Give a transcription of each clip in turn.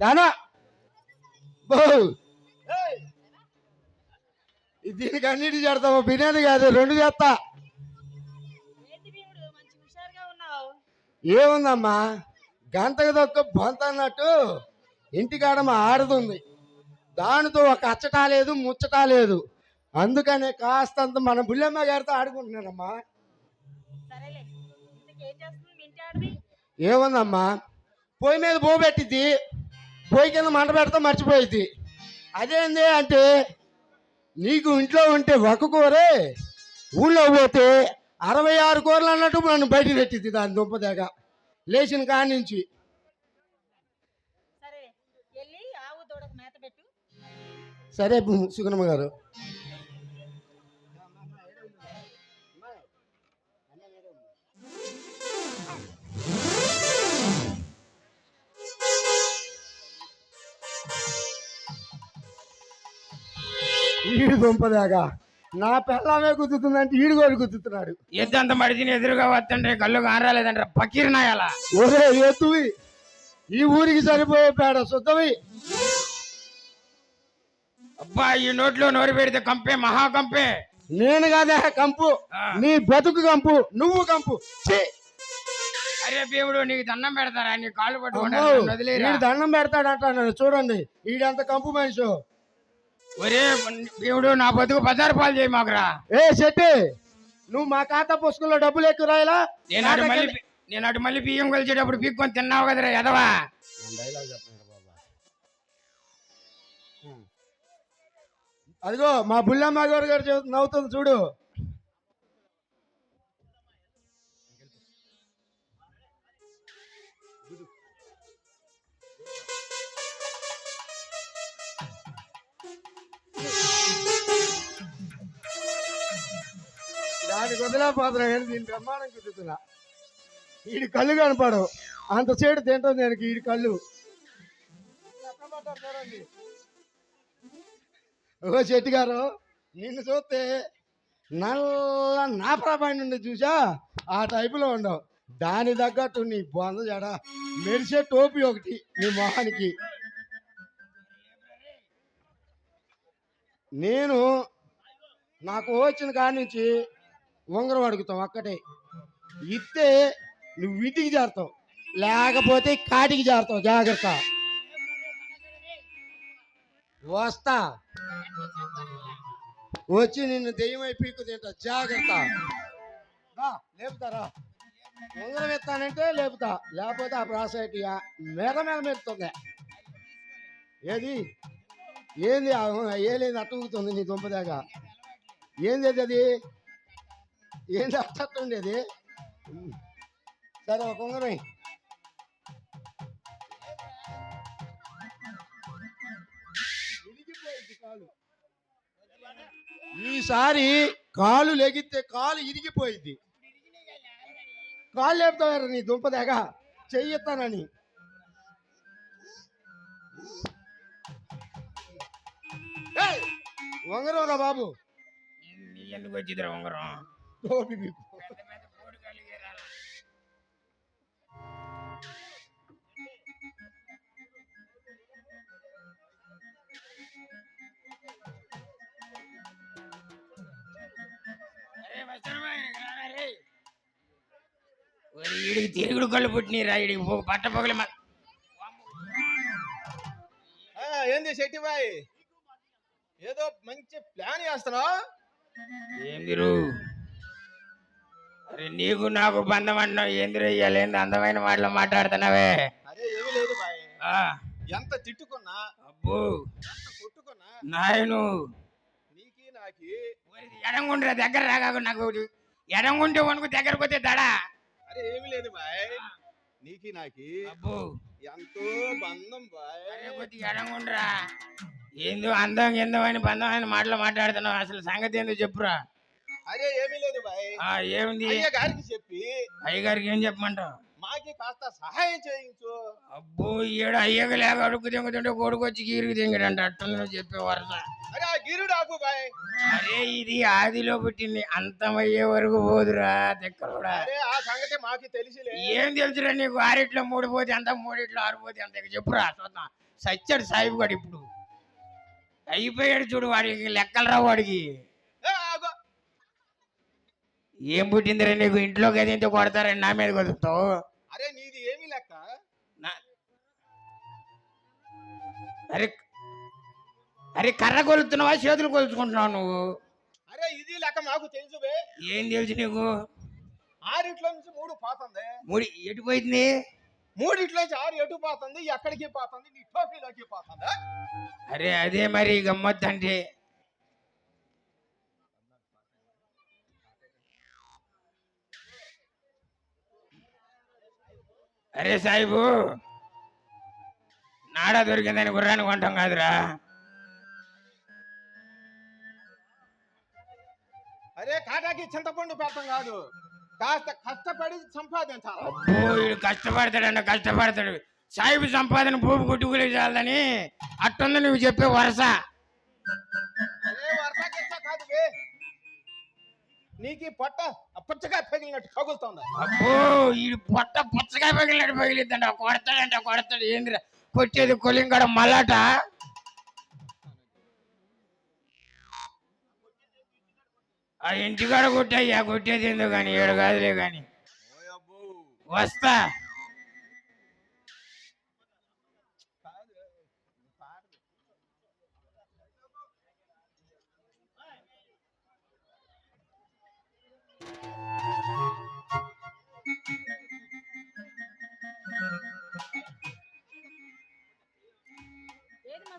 దానా? దీనికి అన్నిటి చేస్తాము బిర్యానీ కాదు రెండు చేస్తా. ఏంటి భీముడు మంచి హుషారుగా ఉన్నావు. ఏముందమ్మా? గంటకు దొక్క బొంత అన్నట్టు ఇంటికాడ మా ఆడుతుంది దానితో ఒక అచ్చటా లేదు ముచ్చటా లేదు. అందుకనే కాస్తంత మన బుల్లెమ్మ గారితో ఆడుకుంటున్నానమ్మా. సరేలే ఇంతకీ ఏం చేస్తుంది మీ ఇంటి ఆడది? ఏముందమ్మా? పొయ్యి మీద బో పెట్టిద్ది. పొయ్యి కింద మంట పెడతా మర్చిపోయిద్ది. అదేంది అంటే నీకు ఇంట్లో ఉంటే ఒక కూరే ఊళ్ళో పోతే అరవై ఆరు కూరలు అన్నట్టు నన్ను బయట పెట్టిద్ది దాని దుంపదేగ లేచిన కాడి నుంచి. సరే పు- సుగుణమ్మ గారు. ఈడు దుంపదాగా. నా పిల్లమే గుద్దుతుందంటే ఈడు కూడా గుద్దుతున్నాడు. ఎద్దంత మడిచిని ఎదురుగా వస్తుంటే కళ్ళు కారాలేదంటారా పకీర్ నాయాలా. ఒరే ఎత్తువి ఈ ఊరికి సరిపోయే పేడ శుద్ధవి అబ్బా ఈ నోట్లో నోరు పెడితే కంపే మహా కంపే. నేను కాదే కంపు. నీ బతుకు కంపు నువ్వు కంపు. ఛీ! అరే దేవుడు నీకు దండం పెడతారా? నీ కాళ్ళు అమ్మో, వదిలేరా? ఈడు దండం పెడతాడంట నన్ను. చూడండి ఈడంత కంపు మనిషి. ఒరే దేవుడు నా బతుకు బజారు పాలు చేయి మాకురా. ఏ శెట్టి నువ్వు మా ఖాతా పుస్తకంలో డబ్బులు ఎక్కువ రాయలా? నేను అటు మళ్ళీ నేను అటు మళ్ళీ బియ్యం కలిసేటప్పుడు పీక్కొని తిన్నావు కదరా ఎదవా? అదిగో మా బుల్లమ్మ గారు గారు నవ్వుతుంది చూడు. దానికి వదిలేకపోతున్నా కానీ దీని బ్రహ్మాండం ఈడి వీడి కళ్ళు కనపడవు. అంత చేడు తింటుంది దానికి వీడి కళ్ళు. ఓ చెట్టు గారు నిన్ను చూస్తే నల్ల నాపరాబాయి నుండి చూసా? ఆ టైపులో ఉండవు. దాని తగ్గట్టు నీ బొంద జడ. మెరిసే టోపీ ఒకటి నీ మొహానికి. నేను నాకు వచ్చిన కాడి నుంచి ఉంగరం అడుగుతావు ఒక్కటే. ఇస్తే నువ్వు ఇంటికి చేరుతావు. లేకపోతే కాటికి చేరుతావు. జాగ్రత్త. వస్తా. వచ్చి నిన్ను దెయ్యమై పీకు తింటా జాగ్రత్త. రా, లేపుతారా ఉంగరం ఎత్తానంటే లేపుతా. లేకపోతే ఆ ప్రాసైటీ మెడ మీద మెరుతుంది. ఏది? ఏంది ఏలేదు? ఏలేది నీ దుంపదాగా ఏంది అది? అది ఏంది ఉండేది సరే ఒక ఉంగరం ఈసారి కాలు లెగితే కాలు ఇరిగిపోయింది. కాలు లేపుతావారు నీ దుంపదేగ చెయ్యొత్తానని. ఉంగరం రా బాబు. ఎందుకు వచ్చిందిరా ఉంగరం. ఒరి ఈడికి తిరుగుడు కళ్ళు పుట్టినరా ఈడికి పట్ట పగలి మ- ఆ, ఏంది శెట్టిబాయ్ ఏదో మంచి ప్లాన్ చేస్తున్నావు? అరే నీకు నాకు బంధం అంటున్నావు ఏందిరు ఇయ్యాలి? ఏంది అందమైన మాటలు మాట్లాడుతున్నావే? అదే ఏమీ లేదు బాయ్. ఆ, ఎంత తిట్టుకున్నా అబ్బో. ఎంత కొట్టుకున్నా నాయను. నీకి నాకి. ఎడంగుండ్రా దగ్గర రాగా నాకు ఎడంగుంటే వణుకు దగ్గర పోతే దడా. అరే ఏమీ లేదు బాయ్. నీకి నాకి. అబ్బో. ఎంతో బంధం బాయ్. అరే కొద్దిగా ఎడంగుండ్రా. ఏందో అందం ఏందో అని బంధం అని మాటలు మాట్లాడుతున్నావు. అసలు సంగతి ఏందో చెప్పురా. అరే ఏమీ లేదు బాయ్ ఆ ఏముంది? అయ్య గారికి చెప్పి అయ్యగారికి ఏం చెప్పమంటావు? మాకి కాస్త సహాయం చేయించు. అబ్బో ఈడ అయ్యక లేక అడుగు తింగుతుంటే కొడుకు వచ్చి గీరికి తింగడంట. అట్టుంది నువ్వు చెప్పే వరస. అరే బాయ్. ఇది ఆదిలో పుట్టింది. అంతమయ్యే వరకు పోదురా దగ్గర అరే ఆ సంగతి మాకు తెలిసిలే. ఏం తెలుసురా నీకు? ఆరిట్లో మూడు పోతే ఎంత? మూడిట్లో ఆరు పోతే ఇక చెప్పురా చూద్దాం. సచ్చాడు సాయిబు గారు ఇప్పుడు. అయిపోయాడు చూడు వాడికి లెక్కలు రావు వాడికి. ఏం పుట్టిందిరా నీకు? ఇంట్లో గదింతో కొడతారని నా మీద కొడుతావు? అరే నీది ఏమి లెక్క? నా- అరే అరే కర్ర కొలుతున్నావా? చేతులు కొలుచుకుంటున్నావు నువ్వు? అరే ఇది లెక్క మాకు తెలుసు ఏం తెలుసు నీకు? ఆరిట్లో నుంచి మూడు పోతుంది. ముడి ఎటు పోయింది? మూడిట్లో నుంచి ఆరు ఎటు పోతుంది? ఎక్కడికి పోతుంది? నీ టోపీలోకి పోతుంది? అరే అదే మరి గమ్మత్ అంటే అరే సాయిబు నాడా దొరికిందని గుర్రాన్ని కొంటాం కాదురా. అరే కాటాకి చింతపండు పెట్టం కాదు కాస్త కష్టపడి సంపాదించాలి. అబ్బో వీడు కష్టపడతాడన్న కష్టపడతాడు. సాయిబు సంపాదన భూమి కొట్టుకులే చాలని అట్టుంది నువ్వు చెప్పే వరస. నీకు పొట్ట అప్పచ్చగా పగిలినట్టు పగులుతుంది అబ్బో ఈ పొట్ట పుచ్చగా పగిలినట్టు పగిలిద్దంట. కొడతాడంట కొడతాడు. ఏందిరా? కొట్టేది కొలింగడ మలాట ఆ ఇంటికాడ కొట్టయ్యా కొట్టేది ఎందుకు కానీ ఏడు కాదులే కానీ. వస్తా.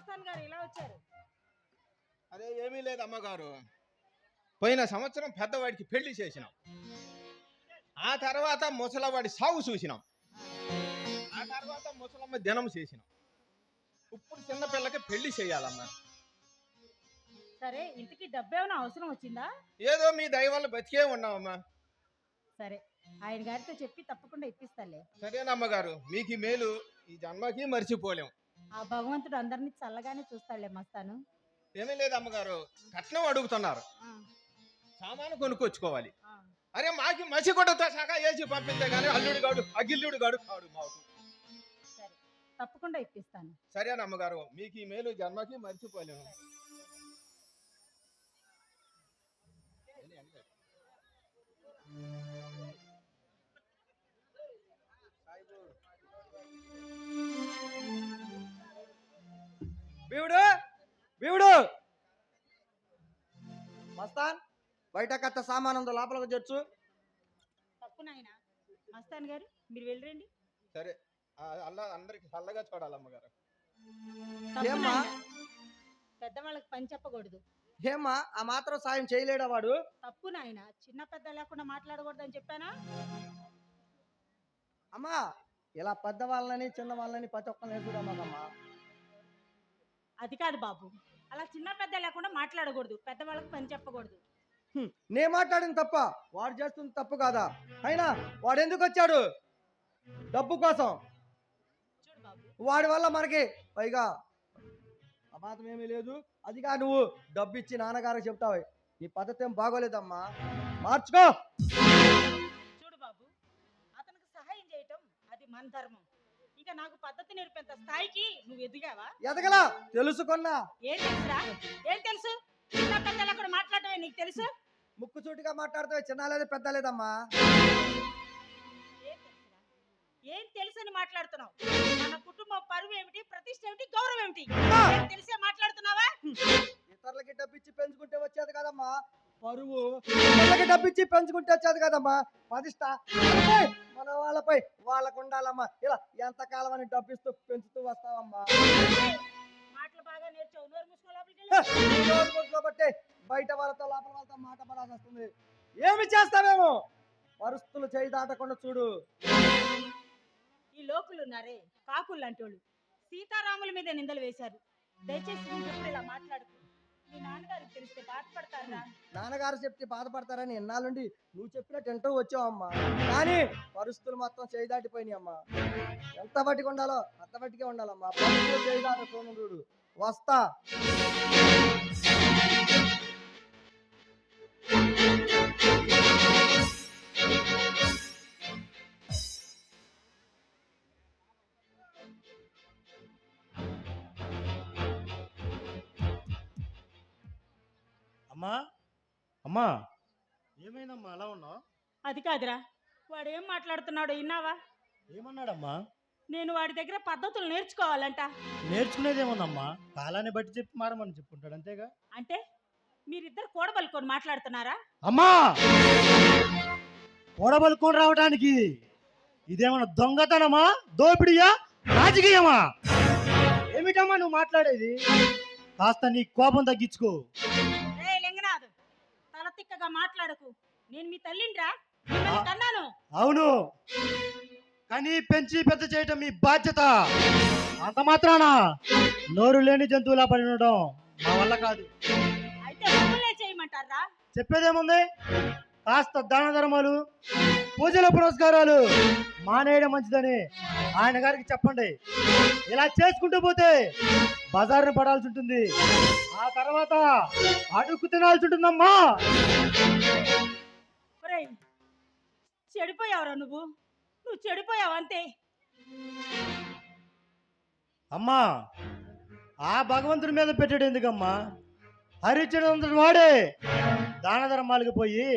మస్తాన్ గారు ఇలా వచ్చారు. అదే ఏమీ లేదు అమ్మగారు. పోయిన సంవత్సరం పెద్దవాడికి పెళ్ళి చేసినాం. ఆ తర్వాత ముసలవాడి సాగు చూసినాం. ఆ తర్వాత ముసలమ్మ దినం చేసినాం. ఇప్పుడు చిన్న పిల్లకి పెళ్ళి చేయాలమ్మా. సరే ఇంటికి డబ్బు ఏమైనా అవసరం వచ్చిందా? ఏదో మీ దయ వల్ల బతికే ఉన్నామమ్మా సరే ఆయన గారితో చెప్పి తప్పకుండా ఇప్పిస్తాలే. సరేనమ్మగారు మీకు ఈ మేలు ఈ జన్మకి మర్చిపోలేం. ఆ భగవంతుడు అందరినీ చల్లగానే చూస్తాడులే మస్తాను. ఏమీ లేదు అమ్మగారు కట్నం అడుగుతున్నారు. సామాను కొనుక్కొచ్చుకోవాలి. అరే మాకి మసి కొట్టతో సహా ఏచి పంపిందే కానీ అల్లుడు గాడు అగిల్లుడు గాడు కాడు మాకు. సరే తప్పకుండా ఇప్పిస్తాను. సరేనమ్మగారు మీకు ఈ మేలు జన్మకి మర్చిపోలేము. భీముడు భీముడు మస్తాన్ బయట కట్ట సామాన్ ఉందో లోపలికి చేర్చు తప్పు నాయన. మస్తాన్ గారు మీరు వెళ్ళరండి. సరే అల్లా అందరికి చల్లగా చూడాలమ్మగారు తప్పు ఏమ్మా? పెద్దవాళ్ళకి పని చెప్పకూడదు. ఏమ్మా ఆ మాత్రం సాయం చేయలేడా వాడు? తప్పు నాయన. చిన్న పెద్ద లేకుండా మాట్లాడకూడదని చెప్పానా? అమ్మా ఇలా పెద్ద వాళ్ళని చిన్న వాళ్ళని ప్రతి ఒక్కరిని నేర్చుకోమమ్మా అది కాదు బాబు. అలా చిన్న పెద్ద లేకుండా మాట్లాడకూడదు. పెద్దవాళ్ళకి పని చెప్పకూడదు. నే మాట్లాడింది తప్ప వాడు చేస్తుంది తప్పు కాదా? అయినా వాడు ఎందుకు వచ్చాడు? డబ్బు కోసం. చూడు బాబు. వాడి వల్ల మనకి పైగా అపాతం ఏమీ లేదు. అదిగా నువ్వు డబ్బు ఇచ్చి నాన్నగారికి చెప్తావు. ఈ పద్ధతి ఏం బాగోలేదమ్మా. మార్చుకో. చూడు బాబు. అతనికి సహాయం చేయటం అది మన ధర్మం. ఇంకా నాకు పద్ధతి నేర్పేంత స్థాయికి నువ్వు ఎదిగావా? ఎదగలా? తెలుసుకున్నా. ఏం తెలుసురా? ఏం తెలుసు? చిన్న పెద్దలా కూడా మాట్లాడటమే నీకు తెలుసు? ముక్కు సూటిగా మాట్లాడితే చిన్న లేదు పెద్ద లేదమ్మా? ఏం తెలుసురా? ఏం తెలుసు అని మాట్లాడుతున్నావు? మన కుటుంబం పరువు ఏమిటి ప్రతిష్ట ఏమిటి గౌరవం ఏమిటి? తెలిసే మాట్లాడుతున్నావా? పరువు. డబ్బిచ్చి పెంచుకుంటే వచ్చేది కదమ్మా? మనపై, మన వాళ్ళపై వాళ్ళకు ఉండాలమ్మా. ఇలా ఎంత కాలం అని డబ్బిస్తూ పెంచుతూ వస్తావమ్మా? బయట వాళ్ళతో లోపల వాళ్ళతో మాట పడాల్సి వస్తుంది. ఏమి చేస్తావేమో? పరిస్థితులు చేయి దాటకుండా చూడు. ఈ లోకులు ఉన్నారే కాకులు లాంటి వాళ్ళు సీతారాముల మీద నిందలు వేశారు. దయచేసి ఇలా మాట్లాడుకో నాన్నగారు చెప్తే బాధపడతారని ఎన్నాళ్ళుండి నువ్వు చెప్పినట్టు ఎంతో వచ్చావమ్మా. కానీ పరిస్థితులు మొత్తం చేయి దాటిపోయినాయి అమ్మా ఎంత బట్టికి ఉండాలో అంత బట్టికే ఉండాలమ్మా. పరిస్థితులు చేయి దాట వస్తా. అమ్మా ఏమైందమ్మా? అలా ఉన్నావు? అది కాదురా. వాడు ఏం మాట్లాడుతున్నాడో విన్నావా? ఏమన్నాడమ్మా? నేను వాడి దగ్గర పద్ధతులు నేర్చుకోవాలంట. నేర్చుకునేది ఏముందమ్మా కాలాన్ని బట్టి చెప్పి మారమని చెప్పుకుంటాడు అంతేగా? అంటే మీరిద్దరు కూడబలుకొని మాట్లాడుతున్నారా? అమ్మా! కూడబలుకొని రావడానికి ఇదేమన్నా దొంగతనమా? దోపిడియా? రాజకీయమా? ఏమిటమ్మా నువ్వు మాట్లాడేది? కాస్త నీ కోపం తగ్గించుకో. మాట్లాడకు. నేను మీ తల్లిండ్రా మిమ్మల్ని కన్నాను. అవును. కానీ పెంచి పెద్ద చేయటం మీ బాధ్యత. అంత మాత్రాన నోరు లేని జంతువులా పడి ఉండడం మా వల్ల కాదు. అయితే మమ్మల్నే చేయమంటారా? చెప్పేదేముంది? కాస్త దాన ధర్మాలు పూజల పురస్కారాలు మానేయడం మంచిదని ఆయన గారికి చెప్పండి. ఇలా చేసుకుంటూ పోతే బజారును పడాల్సి ఉంటుంది. ఆ తర్వాత అడుక్కు తినాల్సి ఉంటుందమ్మా. ఒరేయ్ చెడిపోయావురా నువ్వు. నువ్వు చెడిపోయావు అంతే. అమ్మా ఆ భగవంతుడి మీద పెట్టాడు ఎందుకమ్మా? హరిచంద్రుడు వాడే దాన ధర్మాలకు పోయి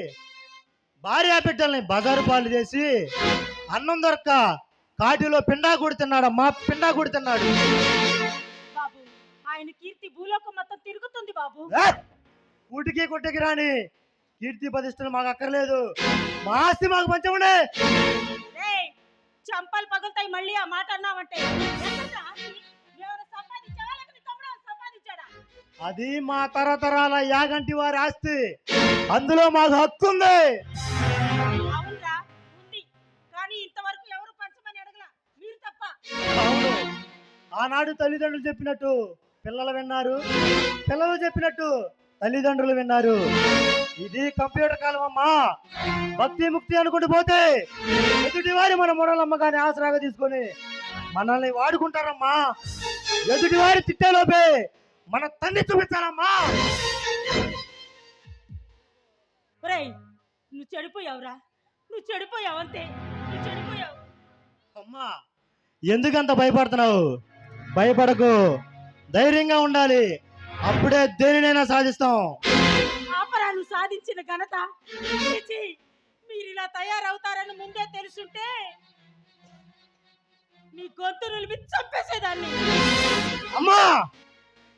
భార్య బిడ్డల్ని బజారు పాలు చేసి అన్నం దొరక్క కాటిలో పిండా కూడా తిన్నాడమ్మా పిండా కూడా తిన్నాడు. ఆయన కీర్తి భూలోకం మొత్తం తిరుగుతుంది బాబు. ఏ! కూటికి కొట్టకి రాని కీర్తి ప్రతిష్టలు మాకు అక్కర్లేదు. మా ఆస్తి మాకు పంచమండి చంపలు పగులుతాయి మళ్ళీ ఆ మాట సంపాదించాడా? అది మా తరతరాల యాగంటి వారి ఆస్తి. అందులో మాకు హక్కు ఉంది. అవునరా ఉంది. కానీ ఇంతవరకు ఎవరు పంచమని అడగల? మీరు తప్ప. అవును. ఆనాడు తల్లిదండ్రులు చెప్పినట్టు పిల్లలు విన్నారు. పిల్లలు చెప్పినట్టు తల్లిదండ్రులు విన్నారు. ఇది కంప్యూటర్ కాలం అమ్మా. భక్తి ముక్తి అనుకుంటూ పోతే ఎదుటి వారి మన మొడలమ్మగాని ఆసరాగా తీసుకొని మనల్ని వాడుకుంటారమ్మా. ఎదుటి వారి తిట్టేలోపే మన తండ్రి చూపించాలమ్మా. నువ్వు చెడిపోయావురా. నువ్వు చెడిపోయావు అంతే. నువ్వు చెడిపోయావు. అమ్మా ఎందుకంత భయపడుతున్నావు? భయపడకు. ధైర్యంగా ఉండాలి. అప్పుడే దేనినైనా సాధిస్తాం. ఆపరా నువ్వు సాధించిన ఘనత. మీరు ఇలా తయారవుతారని ముందే తెలుసుంటే మీ గొంతు నిలిపి చంపేసేదాన్ని. అమ్మా!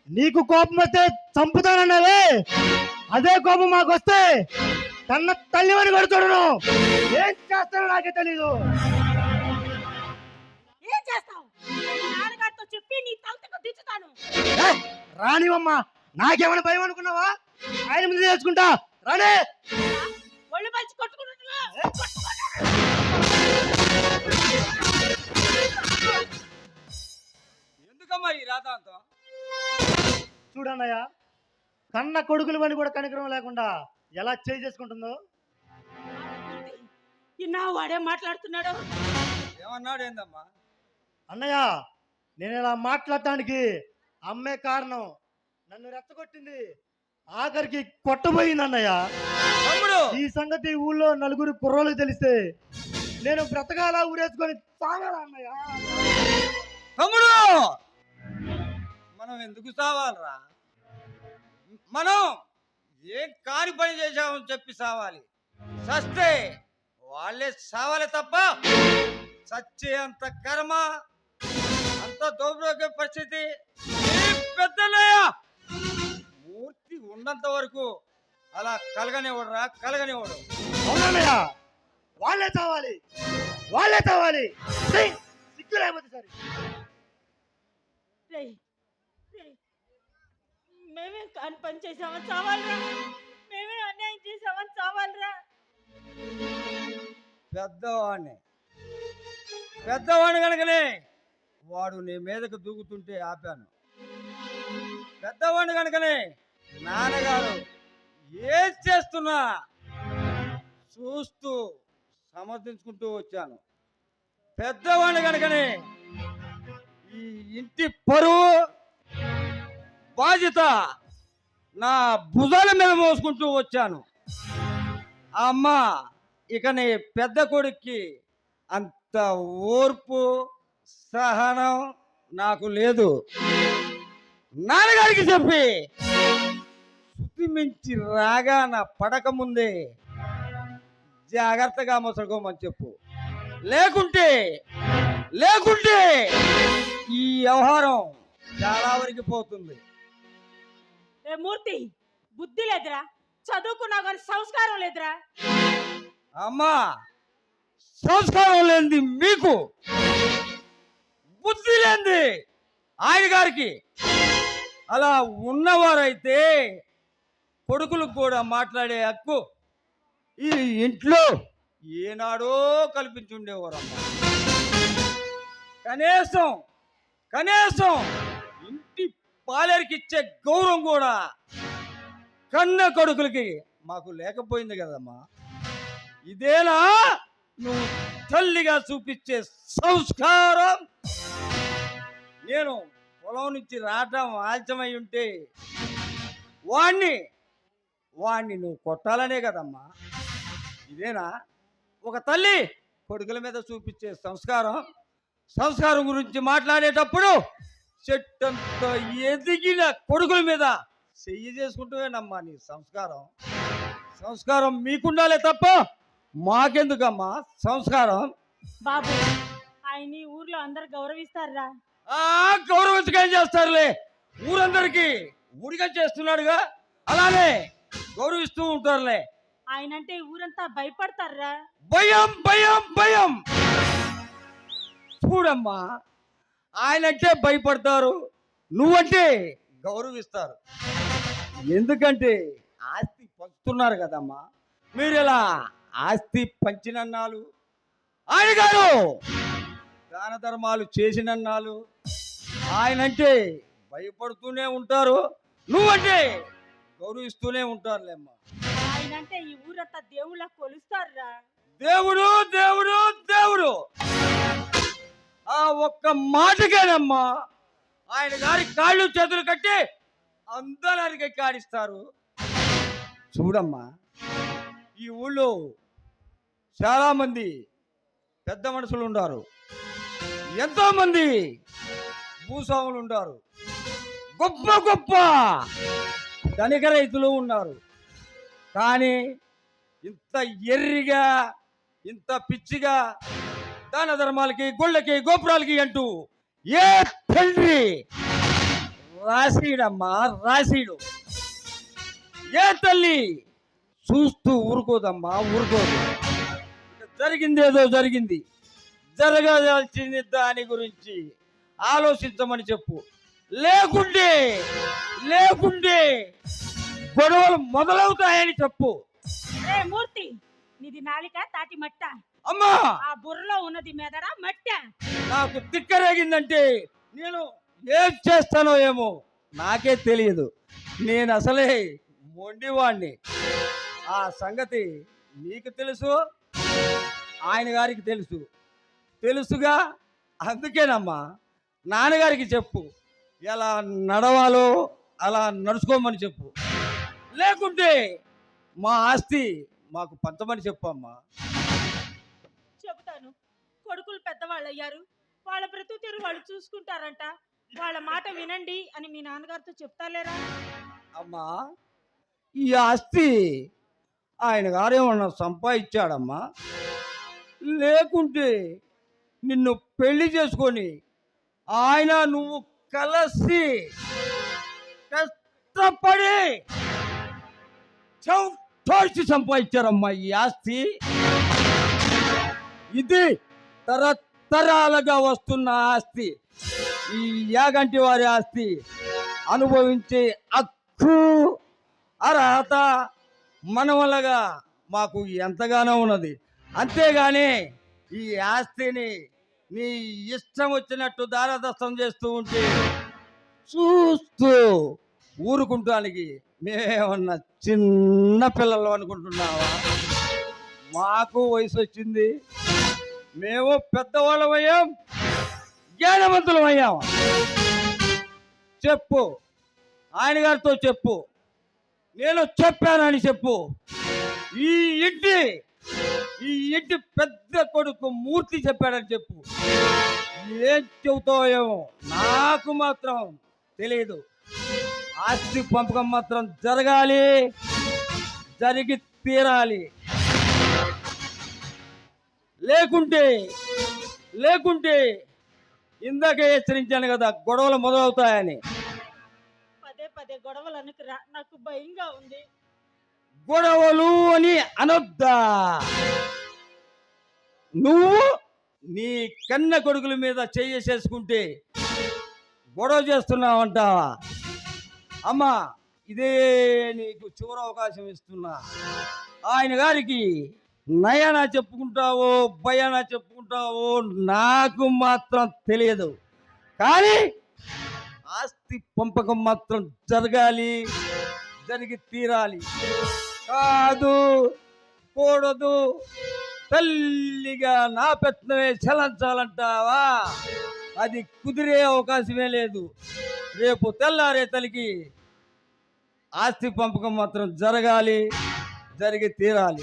నీకు కోపం వస్తే చంపుతానన్నావే. అదే కోపం మాకు వస్తే కన్న తల్లివని కూడా చూడను. ఏం చేస్తానో నాకే తెలీదు. ఏం చేస్తావు? నాన్నగారితో చెప్పి నీ తలతకు దించుతాను రానివమ్మా నాకేమైనా భయం అనుకున్నావా? ఆయన ముందు చేసుకుంటా రానే. ఒళ్ళు మంచి కొట్టుకుంటున్నా ఎందుకమ్మా ఈ రాతాంతం? చూడన్నయ్య కన్న కొడుకులు అని కూడా కనికరం లేకుండా ఎలా చేయి చేసుకుంటుందో? ఇన్నా వాడే మాట్లాడుతున్నాడు. ఏమన్నాడు ఏందమ్మా అన్నయ్య నేను ఇలా మాట్లాడటానికి అమ్మే కారణం నన్ను రెచ్చగొట్టింది. ఆఖరికి కొట్టబోయింది అన్నయ్య. తమ్ముడు! ఈ సంగతి ఊళ్ళో నలుగురు కుర్రోళ్ళకి తెలిస్తే నేను బ్రతకాల ఊరేసుకొని సాగాల అన్నయ్య? తమ్ముడు! మనం ఎందుకు సావాలరా? మనం ఏం కాని పని చేశామని చెప్పి సావాలి. సస్తే వాళ్ళే సావాలి తప్ప సచ్చే అంత కర్మ అంత దౌర్భాగ్య పరిస్థితి. ఈ పెద్దలయ్య! మూర్తి ఉన్నంత వరకు అలా కలగనివ్వడురా కలగనివ్వడు. అవునన్నయ్య! వాళ్ళే చావాలి. వాళ్ళే చావాలి. ఛీ! సిగ్గు లేకపోతే సరే. మేమేం కాని పని చేసామని చావాలరా. మేమే అన్యాయం చేసామని చావాలరా. పెద్దవాడిని పెద్దవాడిని కనుకనే వాడు నీ మీదకు దూకుతుంటే ఆపాను. పెద్దవాడిని కనుకనే నాన్నగారు ఏం చేస్తున్నా చూస్తూ సమర్థించుకుంటూ వచ్చాను. పెద్దవాడిని కనుకనే ఈ ఇంటి పరువు బాధ్యత నా భుజాల మీద మోసుకుంటూ వచ్చాను. అమ్మ ఇక నీ పెద్ద కొడుక్కి అంత ఓర్పు సహనం నాకు లేదు. నాన్నగారికి చెప్పి. శృతి మించి రాగా నా పడక ముందే జాగ్రత్తగా మొసలుకోమని చెప్పు. లేకుంటే లేకుంటే ఈ వ్యవహారం చాలా వరకు పోతుంది. ఏ మూర్తి బుద్ధి లేదురా. చదువుకున్నావు కానీ సంస్కారం లేదురా. అమ్మా సంస్కారం లేనిది మీకు బుద్ధి లేనిది. ఆయన గారికి. అలా ఉన్నవారైతే కొడుకులకు కూడా మాట్లాడే హక్కు ఈ ఇంట్లో ఏనాడో కల్పించుండేవారమ్మా. కనీసం కనీసం ఇంటి పాలేరికి ఇచ్చే గౌరవం కూడా కన్న కొడుకులకి మాకు లేకపోయింది కదమ్మా. ఇదేనా? నువ్వు తల్లిగా చూపించే సంస్కారం నేను పొలం నుంచి రావటం ఆలస్యమై ఉంటే వాణ్ణి వాణ్ణి నువ్వు కొట్టాలనే కదమ్మా. ఇదేనా? ఒక తల్లి కొడుకుల మీద చూపించే సంస్కారం సంస్కారం గురించి మాట్లాడేటప్పుడు చెట్టంత ఎదిగిన కొడుకుల మీద చెయ్యి చేసుకుంటూనేనమ్మా నీ సంస్కారం. సంస్కారం మీకుండాలే తప్ప మాకెందుకమ్మా సంస్కారం? బాబు ఆయన్ని ఊర్లో అందరు గౌరవిస్తారా ఏం చేస్తారులే? ఊరందరికీ ఊడిగా చేస్తున్నాడుగా. అలానే గౌరవిస్తూ ఉంటారులే. ఆయనంటే ఊరంతా భయపడతారా? భయం భయం భయం. చూడమ్మా ఆయనంటే భయపడతారు నువ్వంటే గౌరవిస్తారు. ఎందుకంటే ఆస్తి పంచుతున్నారు కదమ్మా. మీరు ఇలా ఆస్తి పంచినన్నాలు ఆయన గారు దాన ధర్మాలు చేసినన్నాలు ఆయనంటే భయపడుతూనే ఉంటారు నువ్వంటే గౌరవిస్తూనే ఉంటారులేమ్మా. ఆయనంటే ఈ ఊరంతా దేవుళ్ళ కొలుస్తారా దేవుడు దేవుడు దేవుడు. ఆ ఒక్క మాటకేనమ్మా ఆయన గారి కాళ్ళు చేతులు కట్టి అందరికి కాడిస్తారు. చూడమ్మా ఈ ఊళ్ళో చాలా మంది పెద్ద మనుషులు ఉన్నారు ఎంతో మంది భూస్వాములు ఉన్నారు గొప్ప గొప్ప! ధనిక రైతులు ఉన్నారు. కానీ ఇంత ఎర్రిగా ఇంత పిచ్చిగా దాన ధర్మాలకి గుళ్ళకి గోపురాలకి అంటూ ఏ తండ్రి? రాసిడమ్మా రాసిడు ఏ తల్లి? చూస్తూ ఊరుకోదమ్మా ఊరుకోదు. జరిగిందేదో జరిగింది. జరగాల్సింది దాని గురించి. ఆలోచించమని చెప్పు. లేకుంటే లేకుంటే గొడవలు మొదలవుతాయని చెప్పు. మూర్తి నీది నాలిక తాటి మట్ట. అమ్మా! ఆ బుర్రలో ఉన్నది మెదడా మట్ట. నాకు తిక్కరేగిందంటే నేను ఏం చేస్తానో ఏమో నాకే తెలియదు. నేను అసలే మొండివాణ్ణి. ఆ సంగతి నీకు తెలుసు ఆయన గారికి తెలుసు. తెలుసుగా అందుకేనమ్మా. నాన్నగారికి చెప్పు. ఎలా నడవాలో అలా నడుచుకోమని చెప్పు. లేకుంటే మా ఆస్తి మాకు పంచమని చెప్పు అమ్మా చెబుతాను. కొడుకులు పెద్దవాళ్ళు అయ్యారు వాళ్ళ ప్రతి తీరు వాళ్ళు చూసుకుంటారంట. వాళ్ళ మాట వినండి అని మీ నాన్నగారితో చెప్తాలేరా? అమ్మా ఈ ఆస్తి ఆయన గారు ఏమన్నా సంపాదించాడమ్మా? లేకుంటే నిన్ను పెళ్ళి చేసుకొని ఆయన నువ్వు కలిసి కష్టపడి చౌచి సంపాదించారమ్మా ఈ ఆస్తి. ఇది తరతరాలుగా వస్తున్న ఆస్తి. ఈ యాగంటి వారి ఆస్తి. అనుభవించే హక్కు అర్హత మనవలగా మాకు ఎంతగానో ఉన్నది. అంతేగాని ఈ ఆస్తిని నీ ఇష్టం వచ్చినట్టు దారదస్తం చేస్తూ ఉంటే చూస్తూ ఊరుకుంటానికి మేమన్నా చిన్న పిల్లలు అనుకుంటున్నావా? మాకు వయసు వచ్చింది. మేము పెద్దవాళ్ళం అయ్యాం. జ్ఞానవంతులం అయ్యాం. చెప్పు. ఆయన గారితో చెప్పు. నేను చెప్పానని చెప్పు. ఈ ఇంటి ఈ ఇంటి పెద్ద కొడుకు మూర్తి చెప్పాడని చెప్పు. ఏం చెబుతావో ఏమో నాకు మాత్రం తెలియదు ఆస్తి పంపకం మాత్రం జరగాలి. జరిగి తీరాలి. లేకుంటే లేకుంటే ఇందాకే హెచ్చరించాను కదా గొడవలు మొదలవుతాయని. పదే పదే గొడవలు అనుకురా నాకు భయంగా ఉంది. గొడవలు అని అనొద్దా? నువ్వు నీ కన్న కొడుకుల మీద చేసుకుంటే గొడవ చేస్తున్నావంటావా? అమ్మా ఇదే నీకు చివరి అవకాశం ఇస్తున్నా. ఆయన గారికి నయనా చెప్పుకుంటావో భయానా చెప్పుకుంటావో నాకు మాత్రం తెలియదు. కానీ ఆస్తి పంపకం మాత్రం జరగాలి జరిగి తీరాలి. కాదు కూడదు. తల్లిగా నా పెత్తనమే చలంచాలంటావా? అది కుదిరే అవకాశమే లేదు. రేపు తెల్లారే తల్లికి ఆస్తి పంపకం మాత్రం జరగాలి జరిగి తీరాలి.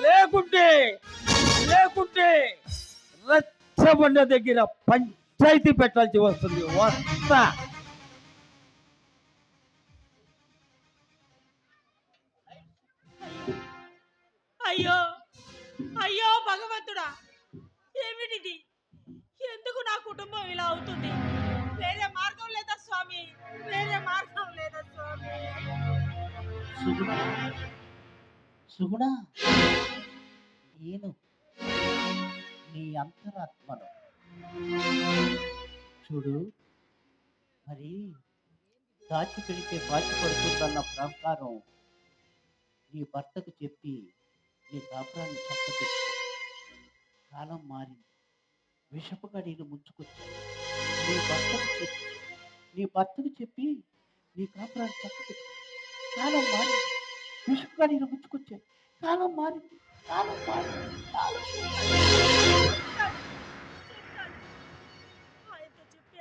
లేకుంటే లేకుంటే రచ్చబండ దగ్గర పంచాయతీ పెట్టాల్సి వస్తుంది. వస్తా. అయ్యో! అయ్యో భగవంతుడా ఏమిటిది? ఎందుకు నా కుటుంబం ఇలా అవుతుంది? వేరే మార్గం లేదా స్వామి? వేరే మార్గం లేదా స్వామి? సుగుణ సుగుణ నేను నీ అంతరాత్మను. చూడు మరి దాచి పెడితే బాచి పడుతుందన్న ప్రకారం నీ భర్తకు చెప్పి నీ కాపురాన్ని చక్కబెట్టుకో. కాలం మారింది. విషపు గడిని ముంచుకొచ్చాయి నీ భర్తకు చెప్పి నీ భర్తకు చెప్పి నీ కాపురాన్ని చక్కబెట్టుకో. కాలం మారింది. విషపు గడిని ముంచుకొచ్చాయి కాలం మారింది. కాలం మారింది. కాలం చెప్తాను.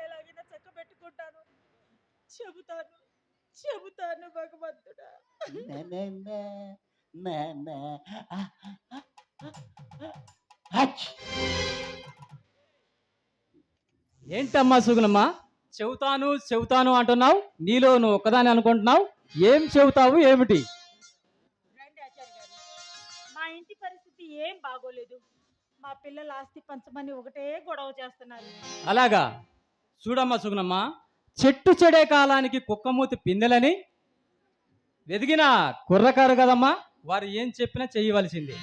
ఎలాగైనా పెట్టుకుంటాను చెబుతాను. చెబుతాను భగవంతుడా. నా, నా. ఆ, ఆ, ఆ, ఆ. హచ్. ఏంటమ్మా సుగుణమ్మా? చెబుతాను చెబుతాను అంటున్నావు? నీలో నువ్వు ఒక్కదాని అనుకుంటున్నావు? ఏం చెబుతావు ఏమిటి? రండి ఆచార్య గారు. మా ఇంటి పరిస్థితి ఏం బాగోలేదు. మా పిల్లల ఆస్తి పంచమని ఒకటే గొడవ చేస్తున్నారు. అలాగా? చూడమ్మా సుగుణమ్మా చెట్టు చెడే కాలానికి కుక్కమూతి పిందెలని వెదిగిన కుర్రకారు కదమ్మా? వారు ఏం చెప్పినా చేయవలసిందే.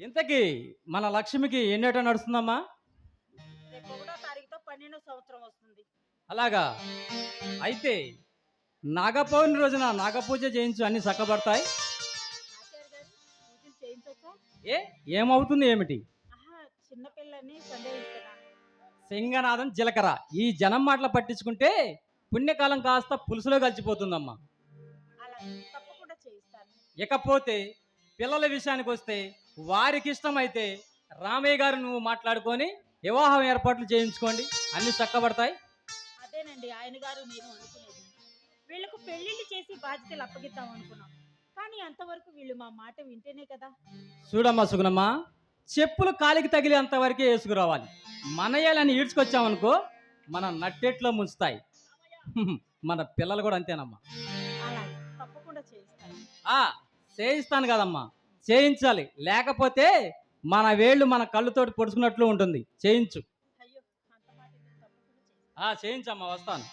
ఇంతకీ మన లక్ష్మికి ఎన్నేటో నడుస్తుందమ్మా? అలాగా. అయితే నాగపౌర్ణమి రోజున నాగపూజ చేయించు అన్ని చక్కబడతాయి? ఏ? ఏమవుతుంది ఏమిటి? సింగనాథం జీలకర్ర. ఈ జనం మాటలు పట్టించుకుంటే పుణ్యకాలం కాస్త పులుసులో కలిసిపోతుందమ్మా. అలా తప్పకుండా చేయిస్తాను. ఇకపోతే పిల్లల విషయానికి వస్తే వారికి ఇష్టమైతే రామయ్య గారు నువ్వు మాట్లాడుకొని వివాహం ఏర్పాట్లు చేయించుకోండి. అన్ని చక్కబడతాయి. అదేనండి ఆయన గారు నేను అనుకునేది. వీళ్ళకు పెళ్ళిళ్ళు చేసి బాధ్యతలు అప్పగిద్దాం అనుకున్నాం. కానీ అంతవరకు వీళ్ళు మా మాట వింటేనే కదా. చూడమ్మా సుగుణమ్మా చెప్పులు కాలికి తగిలి అంతవరకే వేసుకురావాలి మనయాలని ఈడ్చుకొచ్చామనుకో మన నట్టెట్లో ముంచుతాయి. మన పిల్లలు కూడా అంతేనమ్మా. చేయిస్తాను. కదమ్మా. చేయించాలి. లేకపోతే మన వేళ్ళు మన కళ్ళుతోటి పొడుచుకున్నట్లు ఉంటుంది. చేయించు. చేయించమ్మా వస్తాను.